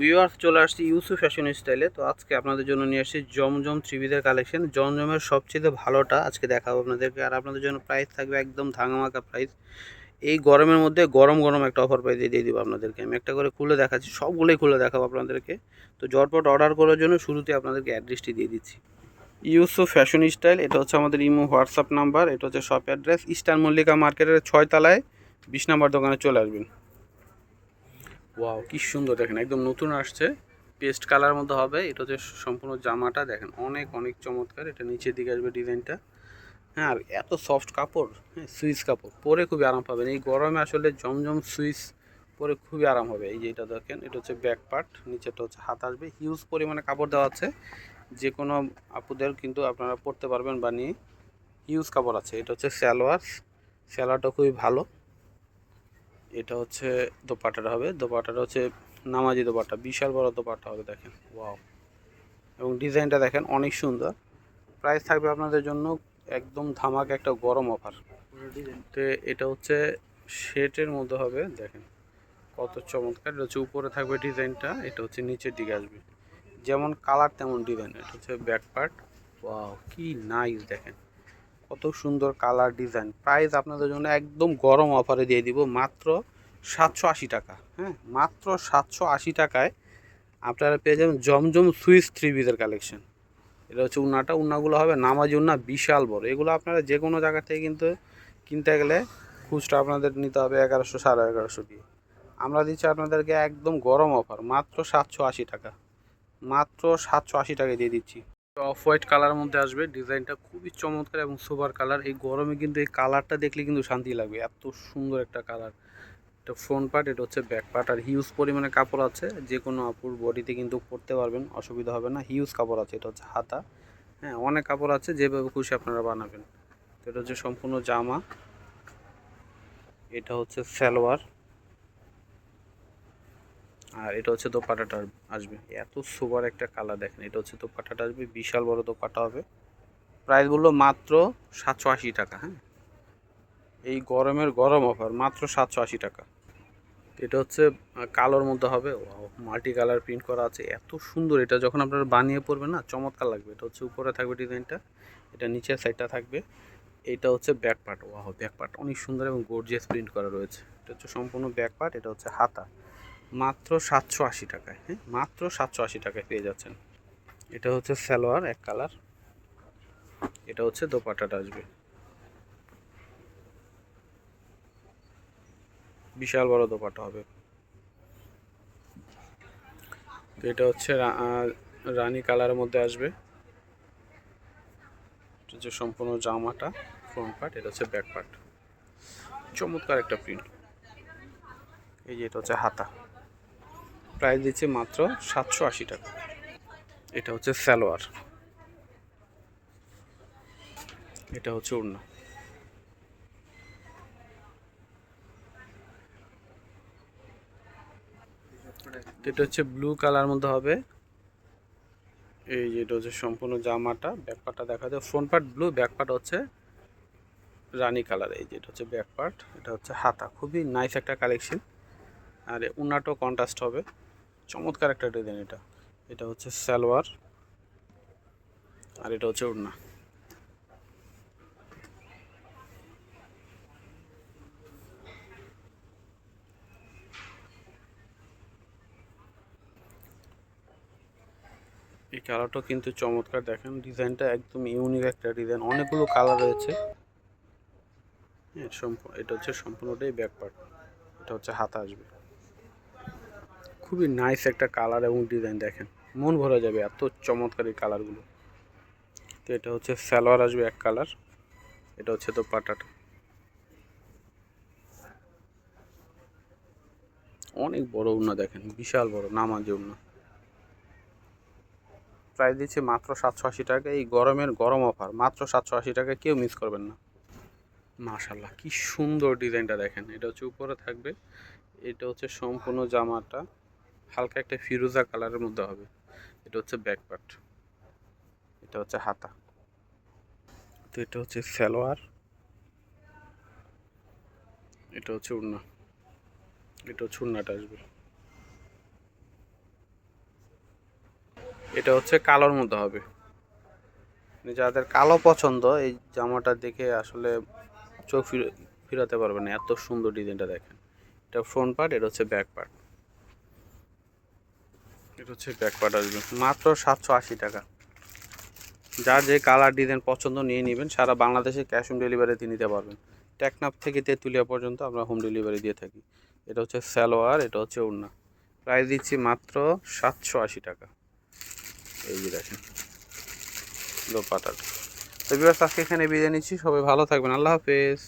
Viewers চলে আসছি ইউসু fashion স্টাইলে তো আজকে আপনাদের জন্য নিয়ে আসছি জমজম থ্রিবিদের কালেকশন জমজমের সবচেয়ে ভালোটা আজকে দেখাবো আপনাদেরকে। আর আপনাদের জন্য প্রাইস থাকবে একদম ধাঙামাকা প্রাইস এই গরমের মধ্যে গরম গরম একটা অফার প্রাইস দিয়ে দিব আপনাদেরকে। আমি একটা করে খুলে দেখাচ্ছি, সবগুলোই খুলে দেখাবো আপনাদেরকে। তো জটপট অর্ডার করার জন্য শুরুতে আপনাদেরকে অ্যাড্রেসটি দিয়ে দিচ্ছি। ইউসু ফ্যাশন স্টাইল এটা হচ্ছে আমাদের ইমো হোয়াটসঅ্যাপ নাম্বার এটা হচ্ছে শপ অ্যাড্রেস ইস্টার্ন মল্লিকা মার্কেটের ছয়তলায় বিশ নাম্বার দোকানে চলে আসবেন। ওয়াও কি সুন্দর দেখেন, একদম নতুন আসছে। পেস্ট কালার মধ্যে হবে, এটা হচ্ছে সম্পূর্ণ জামাটা দেখেন, অনেক অনেক চমৎকার, এটা নিচের দিকে আসবে ডিজাইনটা। হ্যাঁ আর এত সফট কাপড় হ্যাঁ সুইচ কাপড়, পরে খুবই আরাম পাবেন। এই গরমে আসলে জমজম সুইচ পরে খুবই আরাম হবে। এই যে এটা দেখেন, এটা হচ্ছে ব্যাক পার্ট নিচেটা হচ্ছে হাত আসবে। হিউজ পরিমাণে কাপড় দেওয়া আছে যে কোনো আপুদের কিন্তু আপনারা পরতে পারবেন বানিয়ে। হিউজ কাপড় আছে, এটা হচ্ছে স্যালোয়ার স্যালোয়ারটা খুবই ভালো। এটা হচ্ছে দোপাটাটা হবে। দোপাটাটা হচ্ছে নামাজি দোপাটা বিশাল বড় দোপাটা হবে দেখেন। ওয়াও এবং ডিজাইনটা দেখেন অনেক সুন্দর। প্রাইস থাকবে আপনাদের জন্য একদম ধামাক একটা গরম অফার তো এটা হচ্ছে শেটের মধ্যে হবে দেখেন। কত চমৎকার। এটা হচ্ছে উপরে থাকবে ডিজাইনটা এটা হচ্ছে নিচের দিকে আসবে। যেমন কালার তেমন ডিজাইন এটা হচ্ছে ব্যাক পার্ট ওয়াও কি নাইস দেখেন। কত সুন্দর কালার ডিজাইন। প্রাইস আপনাদের জন্য একদম গরম অফারে দিয়ে দিব মাত্র সাতশো আশি টাকা। হ্যাঁ মাত্র সাতশো আশি টাকায় আপনারা পেয়ে যাবেন জমজম সুইস থ্রি পিসের কালেকশন। এটা হচ্ছে উন্নাটা, উন্নাগুলো হবে নামাজি উন্না, বিশাল বড়। এগুলো আপনারা যে কোনো জায়গা থেকে কিন্তু কিনতে গেলে খুচরা আপনাদের নিতে হবে এগারোশো, সাড়ে এগারোশো দিয়ে। আমরা দিচ্ছি আপনাদেরকে একদম গরম অফার, মাত্র সাতশো আশি টাকা। মাত্র সাতশো আশি টাকায় দিয়ে দিচ্ছি। অফ হোয়াইট কালার মধ্যে আসবে। ডিজাইনটা খুবই চমৎকার এবং সুপার কালার। এই গরমে কিন্তু এই কালারটা দেখলে কিন্তু শান্তি লাগবে। এত সুন্দর একটা কালার। এটা ফ্রন্ট পার্ট, এটা হচ্ছে ব্যাক পার্ট। আর হিউজ পরিমাণে কাপড় আছে। যে কোনো আপুর বডিতে কিন্তু পরতে পারবেন, অসুবিধা হবে না। হিউজ কাপড় আছে। এটা হচ্ছে হাতা। হ্যাঁ অনেক কাপড় আছে। যেভাবে খুশি আপনারা বানাবেন। এটা হচ্ছে সম্পূর্ণ জামা। এটা হচ্ছে সালোয়ার। আর এটা হচ্ছে দোপাটাটা আসবে। এত সুপার একটা কালার দেখেন, এটা হচ্ছে দোপাটাটা আসবে, বিশাল বড় দোপাটা হবে। প্রাইসগুলো মাত্র সাতশো আশি টাকা হ্যাঁ? এই গরমের গরম অফার মাত্র সাতশো আশি টাকা। এটা হচ্ছে কালোর মধ্যে হবে মাল্টি কালার প্রিন্ট করা আছে, এত সুন্দর। এটা যখন আপনারা বানিয়ে পড়বেন না, চমৎকার লাগবে। এটা হচ্ছে উপরে থাকবে ডিজাইনটা, এটা নিচের সাইডটা থাকবে। এটা হচ্ছে ব্যাক পার্ট ওয়াহ ব্যাক পার্ট অনেক সুন্দর এবং গর্জিয়াস প্রিন্ট করা রয়েছে। এটা হচ্ছে সম্পূর্ণ ব্যাক পার্ট এটা হচ্ছে হাতা। মাত্র সাতশো আশি টাকায় হ্যাঁ? মাত্র সাতশো আশি টাকায় পেয়ে যাচ্ছেন। এটা হচ্ছে সালোয়ার, এক কালার। এটা হচ্ছে দোপাটাটা আসবে। বিশাল বড় দোপাটা হবে। তো এটা হচ্ছে রানী কালারের মধ্যে আসবে। যে সম্পূর্ণ জামাটা ফ্রন্ট পার্ট এটা হচ্ছে ব্যাক পার্ট চমৎকার একটা প্রিন্ট এই যে এটা হচ্ছে হাতা। প্রাইস দিচ্ছে মাত্র সাতশো আশি টাকা। এটা হচ্ছে সালোয়ার। এটা হচ্ছে ওড়না। এটা হচ্ছে ব্লু কালার মধ্যে হবে। এই যে এটা হচ্ছে সম্পূর্ণ জামাটা ব্যাক পার্টটা দেখা যায়। Front part blue back part হচ্ছে রানি কালার। এই যে এটা হচ্ছে ব্যাক পার্ট এটা হচ্ছে হাতা। খুবই নাইস একটা কালেকশন আর উন্নাটাও কন্ট্রাস্ট হবে। চমৎকার একটা ডিজাইন এটা। এটা হচ্ছে সালোয়ার আর এটা হচ্ছে উড়না এই কালারটাও কিন্তু চমৎকার, দেখেন ডিজাইনটা একদম ইউনিক একটা ডিজাইন, অনেকগুলো কালার রয়েছে। হ্যাঁ এটা হচ্ছে সম্পূর্ণটাই ব্যাক পার্ট এটা হচ্ছে হাতা আসবে। খুবই নাইস একটা কালার এবং ডিজাইন দেখেন। মন ভরা যাবে এত চমৎকার এই কালারগুলো তো এটা হচ্ছে সালোয়ার আসবে এক কালার এটা হচ্ছে তো পাটাটা অনেক বড় উন্না দেখেন, বিশাল বড়, নামাজি উন্না। প্রাইস দিচ্ছে মাত্র সাতশো আশি টাকা, এই গরমের গরম অফার মাত্র সাতশো আশি টাকা কেউ মিস করবেন না। মাশাল্লাহ কি সুন্দর ডিজাইনটা দেখেন, এটা হচ্ছে উপরে থাকবে, এটা হচ্ছে সম্পূর্ণ জামাটা। হালকা একটা ফিরোজা কালারের মধ্যে হবে। এটা হচ্ছে ব্যাক পার্ট এটা হচ্ছে হাতা। তো এটা হচ্ছে সালোয়ার। এটা হচ্ছে উড়না। এটা হচ্ছে উড়নাটা আসবে। এটা হচ্ছে কালোর মধ্যে হবে। মানে যাদের কালো পছন্দ, এই জামাটা দেখে আসলে চোখ ফিরে ফিরাতে পারবে না। এত সুন্দর ডিজাইনটা দেখেন। এটা ফ্রন্ট পার্ট এটা হচ্ছে ব্যাক পার্ট এটা হচ্ছে ব্যাক পার্ট আসবে। মাত্র সাতশো আশি টাকা। যার যে কালার ডিজাইন পছন্দ নিয়ে নেবেন, সারা বাংলাদেশে ক্যাশ অন ডেলিভারিতে নিতে পারবেন। টেকনাপ থেকে তেঁতুলিয়া পর্যন্ত আমরা হোম ডেলিভারি দিয়ে থাকি। এটা হচ্ছে সালোয়ার, এটা হচ্ছে ওড়না। প্রাইস দিচ্ছি মাত্র সাতশো আশি টাকা। এই যে দেখেন, দোপাটাটা। তো বিবাস আজকে এখানে বিদায় নিচ্ছি। সবাই ভালো থাকবেন। আল্লাহ হাফেজ।